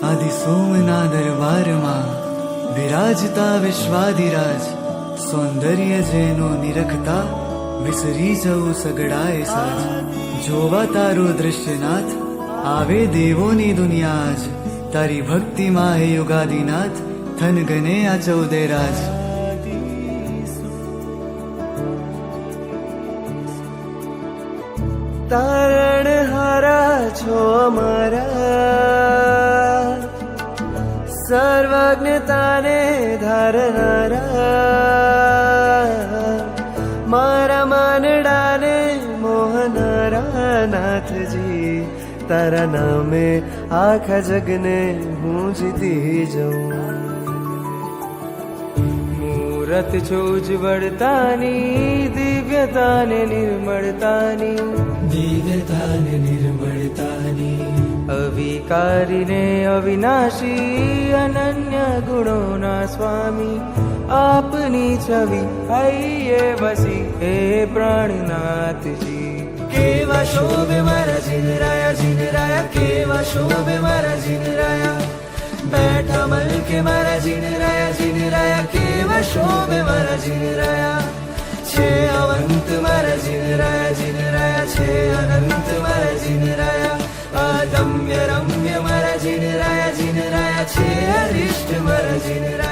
આદિ સોમના દરબારમાં બિરાજતા વિશ્વાધિરાજ સૌંદર્ય જેનો નિરખતા વિસરી જવું સગડાએ સાજ જોવા તારું દૃશ્યનાથ આવે દેવોની દુનિયા આજ તારી ભક્તિમાં હે યુગાદિનાથ થન ગને આ ચૌદે રાજ તારણ હારા છો અમારા સર્વજ્ઞતાને ધારનારા. મારા માનડાને મોહનારા નાથજી, તારા નામે આખા જગને હું જીતી જઉં. મૂરત છો ઉજ્જવળતાની, દિવ્યતાને નિર્મળતાની. દિવ્યતાને નિર્મળતાની. અવિકારીને અવિનાશી અનન્ય ગુણોના સ્વામી, આપની છવી હૈયે વસી હે પ્રાણનાથજી. કેવા શોભે મારા જીનરાયા જીનરાયા, કેવા શોભે મારા જીનરાયા? બેઠા મલકે મારા જીનરાયા જીનરાયા, કેવા શોભે મારા જીનરાયા? છે અવંત મારા જીનરાયા જીનરાયા છે અનંત જીનરાયા છે અરિષ્ટ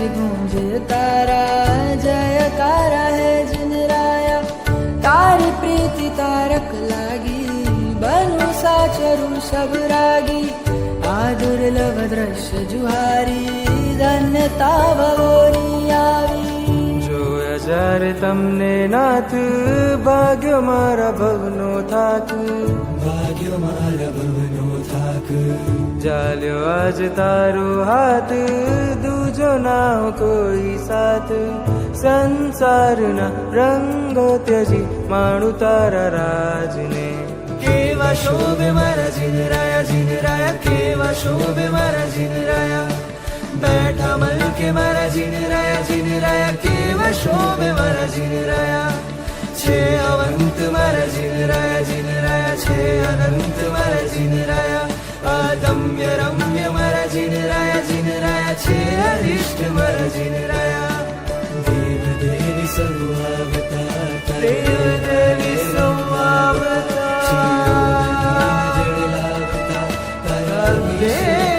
તારા જયકારા હે જિન રાયા તારી પ્રીતિ તારક લાગી બનુ સાચરું સબ રાગી આ દુર્લભ દ્રશ્ય જુહારી ધન્યતા ભવોની આવી જોયા જ્યારે તમને નાથ ભાગ્ય મારા ભવનો થાક ભાગ્ય મારા ભવનો થાક ચાલ્યો આજ તારો હાથ, દૂજો ના કોઈ સાથ. સંસારના રંગો ત્યજી માણું તારા રાજને. કેવા શોભે મારા જીનરાયા જીનરાયા, કેવા શોભે મારા જીનરાયા. બેઠા મલકે મારા જીનરાયા જીનરાયા, કેવા શોભે મારા જીનરાયા. છે અવંત મારા છેરા રિષ્ટ મારા જીનરાયા દેવ દેવી સંભાવતા દેવ જળ લાગતા તારા વિશે